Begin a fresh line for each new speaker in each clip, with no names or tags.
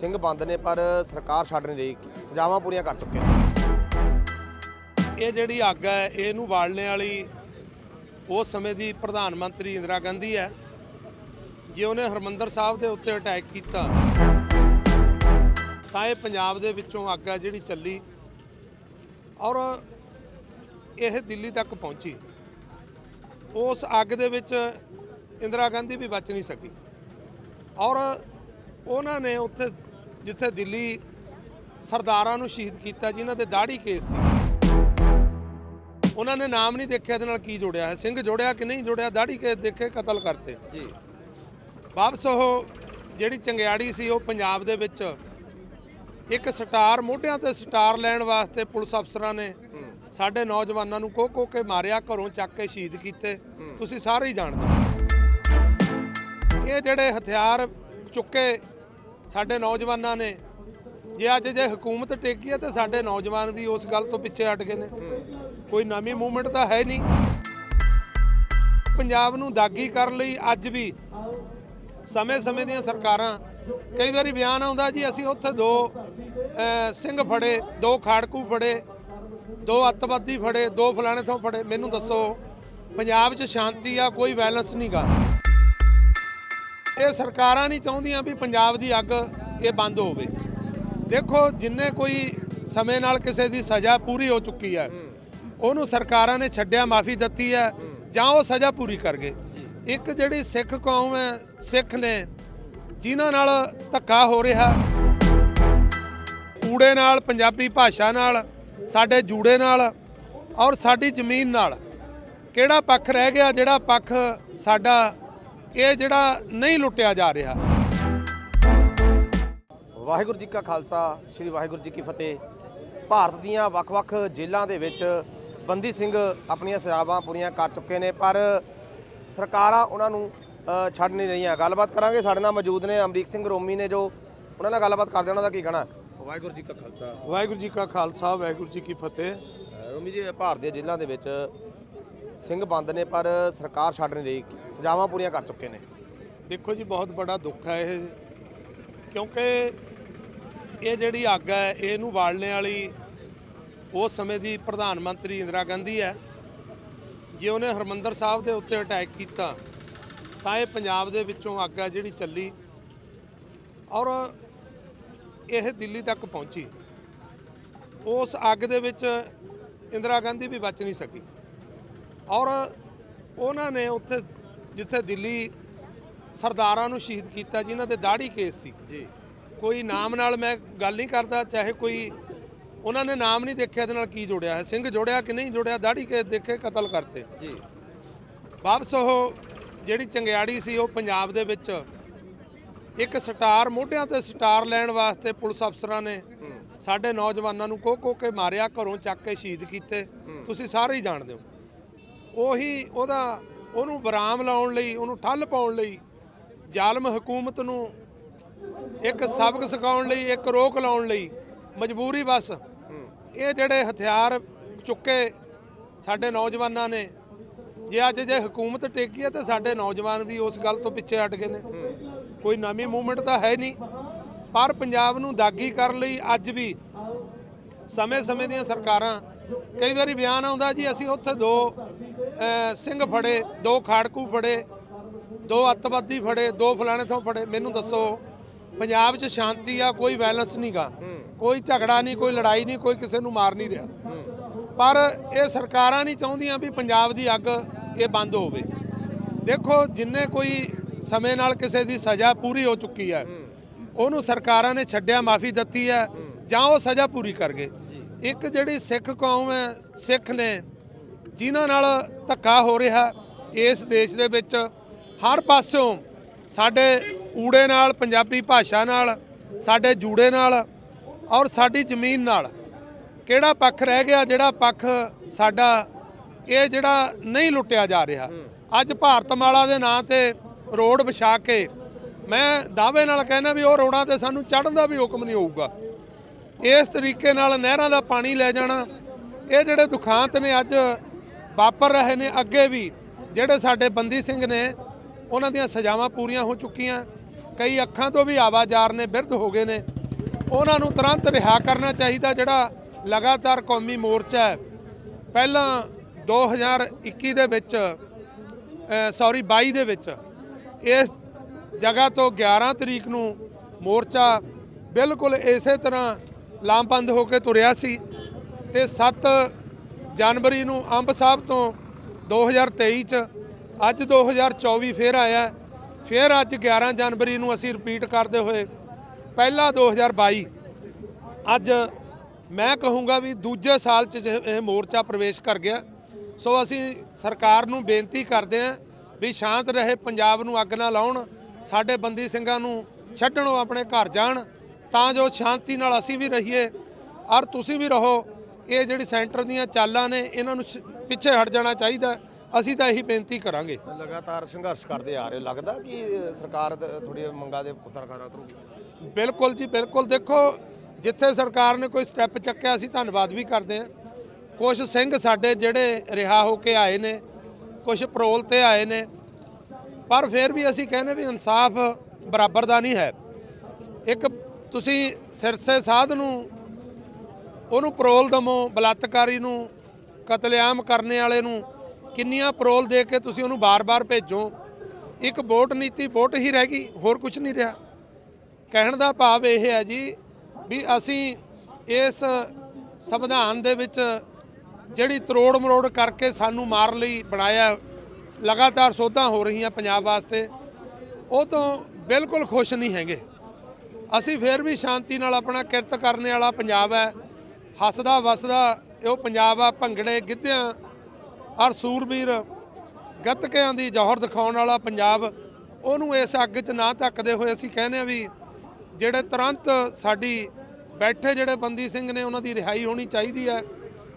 ਸਿੰਘ ਬੰਦ ਨੇ, ਪਰ ਸਰਕਾਰ ਛੱਡ ਨਹੀਂ ਰਹੀ। ਸਜ਼ਾਵਾਂ ਪੂਰੀਆਂ ਕਰ ਚੁੱਕੇ ਨੇ।
ਇਹ ਜਿਹੜੀ ਅੱਗ ਹੈ, ਇਹਨੂੰ ਬਾਲਣੇ ਵਾਲੀ ਉਸ ਸਮੇਂ ਦੀ ਪ੍ਰਧਾਨ ਮੰਤਰੀ ਇੰਦਰਾ ਗਾਂਧੀ ਹੈ, ਜੇ ਉਹਨੇ ਹਰਮੰਦਰ ਸਾਹਿਬ ਦੇ ਉੱਤੇ ਅਟੈਕ ਕੀਤਾ, ਤਾਂ ਇਹ ਪੰਜਾਬ ਦੇ ਵਿੱਚੋਂ ਅੱਗ ਹੈ ਜਿਹੜੀ ਚੱਲੀ ਔਰ ਇਹ ਦਿੱਲੀ ਤੱਕ ਪਹੁੰਚੀ। ਉਸ ਅੱਗ ਦੇ ਵਿੱਚ ਇੰਦਰਾ ਗਾਂਧੀ ਵੀ ਬਚ ਨਹੀਂ ਸਕੀ। ਔਰ ਉਹਨਾਂ ਨੇ ਉੱਥੇ ਜਿੱਥੇ ਦਿੱਲੀ ਸਰਦਾਰਾਂ ਨੂੰ ਸ਼ਹੀਦ ਕੀਤਾ ਜਿਨ੍ਹਾਂ ਦੇ ਦਾੜੀ ਕੇਸ ਸੀ। ਉਹਨਾਂ ਨੇ ਨਾਮ ਨਹੀਂ ਦੇਖਿਆ ਇਹਦੇ ਨਾਲ ਕੀ ਜੁੜਿਆ ਹੈ? ਸਿੰਘ ਜੁੜਿਆ ਕਿ ਨਹੀਂ ਜੁੜਿਆ? ਦਾੜੀ ਕੇਸ ਦੇਖੇ ਕਤਲ ਕਰਤੇ।
ਜੀ।
ਵਾਪਸ ਉਹ ਜਿਹੜੀ ਚੰਗਿਆੜੀ ਸੀ ਉਹ ਪੰਜਾਬ ਦੇ ਵਿੱਚ ਇੱਕ ਸਟਾਰ ਮੋਢਿਆਂ ਤੇ ਸਟਾਰ ਲੈਣ ਵਾਸਤੇ ਪੁਲਿਸ ਅਫਸਰਾਂ ਨੇ ਸਾਡੇ ਨੌਜਵਾਨਾਂ ਨੂੰ ਕੋਹ ਕੋਹ ਕੇ ਮਾਰਿਆ ਘਰੋਂ ਚੱਕ ਕੇ ਸ਼ਹੀਦ ਕੀਤੇ। ਤੁਸੀਂ ਸਾਰੇ ਹੀ ਜਾਣਦੇ। ਇਹ ਜਿਹੜੇ ਹਥਿਆਰ ਚੁੱਕੇ ਸਾਡੇ ਨੌਜਵਾਨਾਂ ਨੇ। ਜੇ ਅੱਜ ਜੇ ਹਕੂਮਤ ਟੇਕੀ ਹੈ ਤੇ ਸਾਡੇ ਨੌਜਵਾਨ ਵੀ ਉਸ ਗੱਲ ਤੋਂ ਪਿੱਛੇ ਹਟ ਗਏ ਨੇ। ਕੋਈ ਨਵੀਂ ਮੂਵਮੈਂਟ ਤਾਂ ਹੈ ਨਹੀਂ। ਪੰਜਾਬ ਨੂੰ ਦਾਗੀ ਕਰਨ ਲਈ ਅੱਜ ਵੀ ਸਮੇਂ-ਸਮੇਂ ਦੀਆਂ ਸਰਕਾਰਾਂ, ਕਈ ਵਾਰੀ ਬਿਆਨ ਆਉਂਦਾ ਜੀ, ਅਸੀਂ ਉੱਥੇ ਦੋ ਸਿੰਘ ਫੜੇ, ਦੋ ਖਾੜਕੂ ਫੜੇ, ਦੋ ਅੱਤਵਾਦੀ ਫੜੇ, ਦੋ ਫਲਾਣੇ ਤੋਂ ਫੜੇ। ਮੈਨੂੰ ਦੱਸੋ, ਪੰਜਾਬ 'ਚ ਸ਼ਾਂਤੀ ਆ, ਕੋਈ ਬੈਲੈਂਸ ਨਹੀਂਗਾ ਇਹ ਸਰਕਾਰਾਂ ਨਹੀਂ ਚਾਹੁੰਦੀਆਂ ਵੀ ਪੰਜਾਬ ਦੀ ਅੱਗ ਇਹ ਬੰਦ ਹੋਵੇ। ਦੇਖੋ, ਜਿੰਨੇ ਕੋਈ ਸਮੇਂ ਨਾਲ ਕਿਸੇ ਦੀ ਸਜ਼ਾ ਪੂਰੀ ਹੋ ਚੁੱਕੀ ਹੈ, ਉਹਨੂੰ ਸਰਕਾਰਾਂ ਨੇ ਛੱਡਿਆ, ਮਾਫੀ ਦਿੱਤੀ ਹੈ, ਜਾਂ ਉਹ ਸਜ਼ਾ ਪੂਰੀ ਕਰ ਗਏ। ਇੱਕ ਜਿਹੜੀ ਸਿੱਖ ਕੌਮ ਹੈ, ਸਿੱਖ ਨੇ, ਜਿਨ੍ਹਾਂ ਨਾਲ ਧੱਕਾ ਹੋ ਰਿਹਾ, ਕੂੜੇ ਨਾਲ, ਪੰਜਾਬੀ ਭਾਸ਼ਾ ਨਾਲ, ਸਾਡੇ ਜੂੜੇ ਨਾਲ, ਔਰ ਸਾਡੀ ਜ਼ਮੀਨ ਨਾਲ, ਕਿਹੜਾ ਪੱਖ ਰਹਿ ਗਿਆ ਜਿਹੜਾ ਪੱਖ ਸਾਡਾ ਇਹ ਜਿਹੜਾ ਨਹੀਂ ਲੁੱਟਿਆ ਜਾ ਰਿਹਾ।
ਵਾਹਿਗੁਰੂ ਜੀ ਕਾ ਖਾਲਸਾ ਸ੍ਰੀ ਵਾਹਿਗੁਰੂ ਜੀ ਕੀ ਫਤਿਹ। ਭਾਰਤ ਦੀਆਂ ਵੱਖ-ਵੱਖ ਜੇਲ੍ਹਾਂ ਦੇ ਵਿੱਚ ਬੰਦੀ ਸਿੰਘ ਆਪਣੀਆਂ ਸਜ਼ਾਵਾਂ ਪੂਰੀਆਂ ਕਰ ਚੁੱਕੇ ਨੇ ਪਰ ਸਰਕਾਰਾਂ ਉਹਨਾਂ ਨੂੰ ਛੱਡ ਨਹੀਂ ਰਹੀਆਂ। ਗੱਲਬਾਤ ਕਰਾਂਗੇ ਸਾਡੇ ਨਾਲ ਮੌਜੂਦ ਨੇ ਅਮਰੀਕ ਸਿੰਘ ਰੋਮੀ ਨੇ ਜੋ ਉਹਨਾਂ ਨਾਲ ਗੱਲਬਾਤ ਕਰਦੇ ਉਹਨਾਂ ਦਾ ਕੀ ਕਹਿਣਾ? ਵਾਹਿਗੁਰੂ ਜੀ ਕਾ ਖਾਲਸਾ।
ਵਾਹਿਗੁਰੂ ਜੀ ਕਾ ਖਾਲਸਾ ਵਾਹਿਗੁਰੂ ਜੀ ਕੀ ਫਤਿਹ।
ਰੋਮੀ ਜੀ ਭਾਰਤ ਦੀਆਂ ਜੇਲ੍ਹਾਂ ਦੇ ਵਿੱਚ ਸਿੰਘ ਬੰਦ ਨੇ, ਪਰ ਸਰਕਾਰ ਛੱਡ ਨਹੀਂ ਰਹੀ। ਸਜ਼ਾਵਾਂ ਪੂਰੀਆਂ ਕਰ ਚੁੱਕੇ ਨੇ।
ਦੇਖੋ ਜੀ, ਬਹੁਤ ਬੜਾ ਦੁੱਖ ਹੈ ਇਹ। ਕਿਉਂਕਿ ਇਹ ਜਿਹੜੀ ਅੱਗ ਹੈ, ਇਹਨੂੰ ਬਾਲਣੇ ਵਾਲੀ ਉਸ ਸਮੇਂ ਦੀ ਪ੍ਰਧਾਨ ਮੰਤਰੀ ਇੰਦਰਾ ਗਾਂਧੀ ਹੈ। ਜੇ ਉਹਨੇ ਹਰਮੰਦਰ ਸਾਹਿਬ ਦੇ ਉੱਤੇ ਅਟੈਕ ਕੀਤਾ, ਤਾਂ ਇਹ ਪੰਜਾਬ ਦੇ ਵਿੱਚੋਂ ਅੱਗ ਹੈ ਜਿਹੜੀ ਚੱਲੀ। ਔਰ ਇਹ ਦਿੱਲੀ ਤੱਕ ਪਹੁੰਚੀ। ਉਸ ਅੱਗ ਦੇ ਵਿੱਚ ਇੰਦਰਾ ਗਾਂਧੀ ਵੀ ਬਚ ਨਹੀਂ ਸਕੀ। ਔਰ ਉਹਨਾਂ ਨੇ ਉੱਥੇ ਜਿੱਥੇ ਦਿੱਲੀ ਸਰਦਾਰਾਂ ਨੂੰ ਸ਼ਹੀਦ ਕੀਤਾ ਜਿਨ੍ਹਾਂ ਦੇ ਦਾੜੀ ਕੇਸ ਸੀ।
ਜੀ।
ਕੋਈ ਨਾਮ ਨਾਲ ਮੈਂ ਗੱਲ ਨਹੀਂ ਕਰਦਾ ਚਾਹੇ ਕੋਈ ਉਹਨਾਂ ਨੇ ਨਾਮ ਨਹੀਂ ਦੇਖਿਆ ਇਹਦੇ ਨਾਲ ਕੀ ਜੁੜਿਆ ਹੈ ਸਿੰਘ ਜੁੜਿਆ ਕਿ ਨਹੀਂ ਜੁੜਿਆ ਦਾੜੀ ਕੇਸ ਦੇਖੇ ਕਤਲ ਕਰਤੇ।
ਜੀ।
ਵਾਪਸ ਉਹ ਜਿਹੜੀ ਚੰਗਿਆੜੀ ਸੀ ਉਹ ਪੰਜਾਬ ਦੇ ਵਿੱਚ ਇੱਕ ਸਟਾਰ ਮੋਢਿਆਂ ਤੇ ਸਟਾਰ ਲੈਣ ਵਾਸਤੇ ਪੁਲਿਸ ਅਫਸਰਾਂ ਨੇ ਸਾਡੇ ਨੌਜਵਾਨਾਂ ਨੂੰ ਕੋਹ ਕੋਹ ਕੇ ਮਾਰਿਆ ਘਰੋਂ ਚੱਕ ਕੇ ਸ਼ਹੀਦ ਕੀਤੇ। ਤੁਸੀਂ ਸਾਰੇ ਹੀ ਜਾਣਦੇ ਹੋ। ਉਹੀ ਉਹਦਾ ਉਹਨੂੰ ਬਰਾਮ ਲਾਉਣ ਲਈ, ਉਹਨੂੰ ਠੱਲ ਪਾਉਣ ਲਈ ਜ਼ਾਲਮ ਹਕੂਮਤ ਨੂੰ ਇੱਕ ਸਬਕ ਸਿਖਾਉਣ ਲਈ, ਇੱਕ ਰੋਕ ਲਾਉਣ ਲਈ ਮਜਬੂਰੀ ਬਸ। ਇਹ ਜਿਹੜੇ ਹਥਿਆਰ ਚੁੱਕੇ ਸਾਡੇ ਨੌਜਵਾਨਾਂ ਨੇ, ਜੇ ਅੱਜ ਜੇ ਹਕੂਮਤ ਟੇਕੀ ਹੈ ਤਾਂ ਸਾਡੇ ਨੌਜਵਾਨ ਵੀ ਉਸ ਗੱਲ ਤੋਂ ਪਿੱਛੇ ਹਟ ਗਏ ਨੇ। ਕੋਈ ਨਵੀਂ ਮੂਵਮੈਂਟ ਤਾਂ ਹੈ ਨਹੀਂ। ਪਰ ਪੰਜਾਬ ਨੂੰ ਦਾਗੀ ਕਰਨ ਲਈ ਅੱਜ ਵੀ ਸਮੇਂ-ਸਮੇਂ ਦੀਆਂ ਸਰਕਾਰਾਂ, ਕਈ ਵਾਰੀ ਬਿਆਨ ਆਉਂਦਾ ਜੀ, ਅਸੀਂ ਉੱਥੇ ਦੋ ਸਿੰਘ ਫੜੇ, ਦੋ ਖਾੜਕੂ ਫੜੇ, ਦੋ ਅੱਤਵਾਦੀ ਫੜੇ, ਦੋ ਫਲਾਣੇ ਤੋਂ ਫੜੇ। ਮੈਨੂੰ ਦੱਸੋ, ਪੰਜਾਬ 'ਚ ਸ਼ਾਂਤੀ ਆ, ਕੋਈ ਬੈਲੈਂਸ ਨਹੀਂਗਾ ਕੋਈ ਝਗੜਾ ਨਹੀਂ, ਕੋਈ ਲੜਾਈ ਨਹੀਂ, ਕੋਈ ਕਿਸੇ ਨੂੰ ਮਾਰ ਨਹੀਂ ਰਿਹਾ। ਪਰ ਇਹ ਸਰਕਾਰਾਂ ਨਹੀਂ ਚਾਹੁੰਦੀਆਂ ਵੀ ਪੰਜਾਬ ਦੀ ਅੱਗ ਇਹ ਬੰਦ ਹੋਵੇ। ਦੇਖੋ, ਜਿੰਨੇ ਕੋਈ ਸਮੇਂ ਨਾਲ ਕਿਸੇ ਦੀ ਸਜ਼ਾ ਪੂਰੀ ਹੋ ਚੁੱਕੀ ਹੈ, ਉਹਨੂੰ ਸਰਕਾਰਾਂ ਨੇ ਛੱਡਿਆ, ਮਾਫੀ ਦਿੱਤੀ ਹੈ, ਜਾਂ ਉਹ ਸਜ਼ਾ ਪੂਰੀ ਕਰ ਗਏ। ਇੱਕ ਜਿਹੜੀ ਸਿੱਖ ਕੌਮ ਹੈ, ਸਿੱਖ ਨੇ ਜਿਨ੍ਹਾਂ ਨਾਲ ਧੱਕਾ ਹੋ ਰਿਹਾ ਇਸ ਦੇਸ਼ ਦੇ ਵਿੱਚ, ਹਰ ਪਾਸਿਓਂ ਸਾਡੇ ਊੜੇ ਨਾਲ, ਪੰਜਾਬੀ ਭਾਸ਼ਾ ਨਾਲ, ਸਾਡੇ ਜੂੜੇ ਨਾਲ ਔਰ ਸਾਡੀ ਜ਼ਮੀਨ ਨਾਲ ਕਿਹੜਾ ਪੱਖ ਰਹਿ ਗਿਆ, ਜਿਹੜਾ ਪੱਖ ਸਾਡਾ ਇਹ ਜਿਹੜਾ ਨਹੀਂ ਲੁੱਟਿਆ ਜਾ ਰਿਹਾ। ਅੱਜ ਭਾਰਤਮਾਲਾ ਦੇ ਨਾਂ ਤੇ ਰੋਡ ਵਿਛਾ ਕੇ ਮੈਂ ਦਾਅਵੇ ਨਾਲ ਕਹਿੰਦਾ ਵੀ ਉਹ ਰੋਡਾਂ ਤੇ ਸਾਨੂੰ ਚੜ੍ਹਨ ਦਾ ਵੀ ਹੁਕਮ ਨਹੀਂ ਹੋਊਗਾ। ਇਸ ਤਰੀਕੇ ਨਾਲ ਨਹਿਰਾਂ ਦਾ ਪਾਣੀ ਲੈ ਜਾਣਾ, ਇਹ ਜਿਹੜੇ ਦੁਖਾਂਤ ਨੇ ਅੱਜ ਵਾਪਰ ਰਹੇ ਨੇ ਅੱਗੇ ਵੀ। ਜਿਹੜੇ ਸਾਡੇ ਬੰਦੀ ਸਿੰਘ ਨੇ, ਉਹਨਾਂ ਦੀਆਂ ਸਜ਼ਾਵਾਂ ਪੂਰੀਆਂ ਹੋ ਚੁੱਕੀਆਂ। ਕਈ ਅੱਖਾਂ ਤੋਂ ਵੀ ਆਵਾਜ਼ਾਰ ਨੇ, ਬਿਰਧ ਹੋ ਗਏ ਨੇ। ਉਹਨਾਂ ਨੂੰ ਤੁਰੰਤ ਰਿਹਾ ਕਰਨਾ ਚਾਹੀਦਾ, ਜਿਹੜਾ ਲਗਾਤਾਰ ਕੌਮੀ ਮੋਰਚਾ ਹੈ। ਪਹਿਲਾਂ 2021 ਦੇ ਵਿੱਚ ਸੌਰੀ 22 ਦੇ ਵਿੱਚ, ਇਸ ਜਗ੍ਹਾ ਤੋਂ 11 ਤਰੀਕ ਨੂੰ ਮੋਰਚਾ ਬਿਲਕੁਲ ਇਸੇ ਤਰ੍ਹਾਂ ਲਾਮਬੰਦ ਹੋ ਕੇ ਤੁਰਿਆ ਸੀ ਤੇ 7 ਜਨਵਰੀ ਨੂੰ ਅੰਬ ਸਾਹਿਬ ਤੋਂ 2023 ਚ, ਅੱਜ 2024 ਫੇਰ ਆਇਆ ਫੇਰ ਅੱਜ 11 ਜਨਵਰੀ ਨੂੰ ਅਸੀਂ ਰਿਪੀਟ ਕਰਦੇ ਹੋਏ, ਪਹਿਲਾ 2022 ਅੱਜ ਮੈਂ ਕਹੂੰਗਾ ਵੀ ਦੂਜੇ ਸਾਲ ਚ ਇਹ ਮੋਰਚਾ ਪ੍ਰਵੇਸ਼ ਕਰ ਗਿਆ, ਸੋ ਅਸੀਂ ਸਰਕਾਰ ਨੂੰ ਬੇਨਤੀ ਕਰਦੇ ਹਾਂ ਵੀ ਸ਼ਾਂਤ ਰਹੇ, ਪੰਜਾਬ ਨੂੰ ਅੱਗ ਨਾ ਲਾਉਣ, ਸਾਡੇ ਬੰਦੀ ਸਿੰਘਾਂ ਨੂੰ ਛੱਡਣ ਆਪਣੇ ਘਰ ਜਾਣ, ਤਾਂ ਜੋ ਸ਼ਾਂਤੀ ਨਾਲ ਅਸੀਂ ਵੀ ਰਹੀਏ, ਔਰ ਤੁਸੀਂ ਵੀ ਰਹੋ ਇਹ ਜਿਹੜੀ ਸੈਂਟਰ ਦੀਆਂ ਚਾਲਾਂ ਨੇ ਇਹਨਾਂ ਨੂੰ ਪਿੱਛੇ ਹਟ ਜਾਣਾ ਚਾਹੀਦਾ। ਅਸੀਂ ਤਾਂ ਇਹੀ ਬੇਨਤੀ ਕਰਾਂਗੇ।
ਲਗਾਤਾਰ ਸੰਘਰਸ਼ ਕਰਦੇ ਆ ਰਹੇ ਲੱਗਦਾ ਕਿ ਸਰਕਾਰ ਥੋੜੀ ਮੰਗਾਂ ਦੇ ਸਰਕਾਰਾਂ ਕਰੂਗੀ
ਬਿਲਕੁਲ ਜੀ ਬਿਲਕੁਲ। ਦੇਖੋ ਜਿੱਥੇ ਸਰਕਾਰ ਨੇ ਕੋਈ ਸਟੈਪ ਚੱਕਿਆ ਅਸੀਂ ਧੰਨਵਾਦ ਵੀ ਕਰਦੇ ਹਾਂ। ਕੁਝ ਸਿੰਘ ਸਾਡੇ ਜਿਹੜੇ ਰਿਹਾ ਹੋ ਕੇ ਆਏ ਨੇ ਕੁਝ ਪਰੋਲ ਤੇ ਆਏ ਨੇ ਪਰ ਫਿਰ ਵੀ ਅਸੀਂ ਕਹਿੰਦੇ ਵੀ ਇਨਸਾਫ ਬਰਾਬਰ ਦਾ ਨਹੀਂ ਹੈ। ਇੱਕ ਤੁਸੀਂ ਸਿਰਸੇ ਸਾਧ ਨੂੰ ਉਹਨੂੰ ਪਰੋਲ ਦਮੋ ਬਲਾਤਕਾਰੀ ਨੂੰ, ਕਤਲੇਆਮ ਕਰਨੇ ਵਾਲੇ ਨੂੰ, ਕਿੰਨੀਆਂ ਪਰੋਲ ਦੇ ਕੇ ਤੁਸੀਂ ਉਹਨੂੰ ਬਾਰ-ਬਾਰ ਭੇਜੋ? ਇੱਕ ਵੋਟ ਨੀਤੀ ਵੋਟ ਹੀ ਰਹਿ ਗਈ, ਹੋਰ ਕੁਝ ਨਹੀਂ ਰਿਹਾ। ਕਹਿਣ ਦਾ ਭਾਵ ਇਹ ਹੈ ਜੀ ਵੀ ਅਸੀਂ ਇਸ ਸੰਵਿਧਾਨ ਦੇ ਵਿੱਚ ਜਿਹੜੀ ਤਰੋੜ ਮਰੋੜ ਕਰਕੇ ਸਾਨੂੰ ਮਾਰ ਲਈ, ਬਣਾਇਆ, ਲਗਾਤਾਰ ਸੋਧਾਂ ਹੋ ਰਹੀਆਂ ਪੰਜਾਬ ਵਾਸਤੇ, ਉਹ ਤੋਂ ਬਿਲਕੁਲ ਖੁਸ਼ ਨਹੀਂ ਹੈਗੇ। ਅਸੀਂ ਫੇਰ ਵੀ ਸ਼ਾਂਤੀ ਨਾਲ ਆਪਣਾ ਕਿਰਤ ਕਰਨ ਵਾਲਾ ਪੰਜਾਬ ਹੈ। ਹੱਸਦਾ ਵਸਦਾ ਉਹ ਪੰਜਾਬ ਆ, ਭੰਗੜੇ ਗਿੱਧਿਆਂ ਔਰ ਸੂਰਬੀਰ ਗੱਤਕਿਆਂ ਦੀ ਜ਼ੋਹਰ ਦਿਖਾਉਣ ਵਾਲਾ ਪੰਜਾਬ। ਉਹਨੂੰ ਇਸ ਅੱਗ 'ਚ ਨਾ ਧੱਕਦੇ ਹੋਏ ਅਸੀਂ ਕਹਿੰਦੇ ਆ ਵੀ ਜਿਹੜੇ ਤੁਰੰਤ ਸਾਡੀ ਬੈਠੇ ਜਿਹੜੇ ਬੰਦੀ ਸਿੰਘ ਨੇ, ਉਹਨਾਂ ਦੀ ਰਿਹਾਈ ਹੋਣੀ ਚਾਹੀਦੀ ਹੈ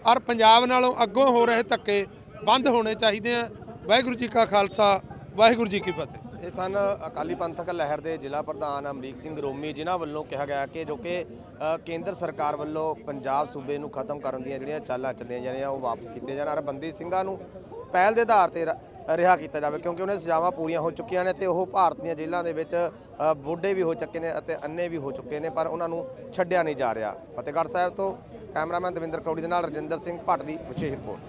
ਔਰ ਪੰਜਾਬ ਨਾਲੋਂ ਅੱਗੋਂ ਹੋ ਰਹੇ ਧੱਕੇ ਬੰਦ ਹੋਣੇ ਚਾਹੀਦੇ ਆ। ਵਾਹਿਗੁਰੂ ਜੀ ਕਾ ਖਾਲਸਾ, ਵਾਹਿਗੁਰੂ ਜੀ ਕੀ ਫਤਿਹ।
ਇਹ ਸਨ ਅਕਾਲੀ ਪੰਥਕ ਲਹਿਰ ਦੇ ਜ਼ਿਲ੍ਹਾ ਪ੍ਰਧਾਨ ਅਮਰੀਕ ਸਿੰਘ ਰੋਮੀ ਜਿਨ੍ਹਾਂ ਵੱਲੋਂ ਕਿਹਾ ਗਿਆ ਕਿ ਜੋ ਕਿ ਕੇਂਦਰ ਸਰਕਾਰ ਵੱਲੋਂ ਪੰਜਾਬ ਸੂਬੇ ਨੂੰ ਖਤਮ ਕਰਨ ਦੀਆਂ ਜਿਹੜੀਆਂ ਚਾਲਾਂ ਚੱਲੀਆਂ ਜਾ ਰਹੀਆਂ ਉਹ ਵਾਪਸ ਕੀਤੀਆਂ ਜਾਣ। ਔਰ ਬੰਦੀ ਸਿੰਘਾਂ ਨੂੰ ਪਹਿਲ ਦੇ ਆਧਾਰ ਤੇ ਰ- ਰਿਹਾ ਕੀਤਾ ਜਾਵੇ ਕਿਉਂਕਿ ਉਹਨਾਂ ਦੀ ਸਜ਼ਾਵਾਂ ਪੂਰੀਆਂ ਹੋ ਚੁੱਕੀਆਂ ਨੇ ਤੇ ਉਹ ਭਾਰਤ ਦੀਆਂ ਜੇਲ੍ਹਾਂ ਦੇ ਵਿੱਚ ਅ, ਬੁੱਢੇ ਵੀ ਹੋ ਚੁੱਕੇ ਨੇ ਅਤੇ ਅੰਨੇ ਵੀ ਹੋ ਚੁੱਕੇ ਨੇ ਪਰ ਉਹਨਾਂ ਨੂੰ ਛੱਡਿਆ ਨਹੀਂ ਜਾ ਰਿਹਾ। ਫਤਿਹਗੜ੍ਹ ਸਾਹਿਬ ਤੋਂ ਕੈਮਰਾਮੈਨ ਦਵਿੰਦਰ ਕੌੜੀ ਦੇ ਨਾਲ ਰਜਿੰਦਰ ਸਿੰਘ ਭੱਟ ਦੀ ਵਿਸ਼ੇਸ਼ ਰਿਪੋਰਟ।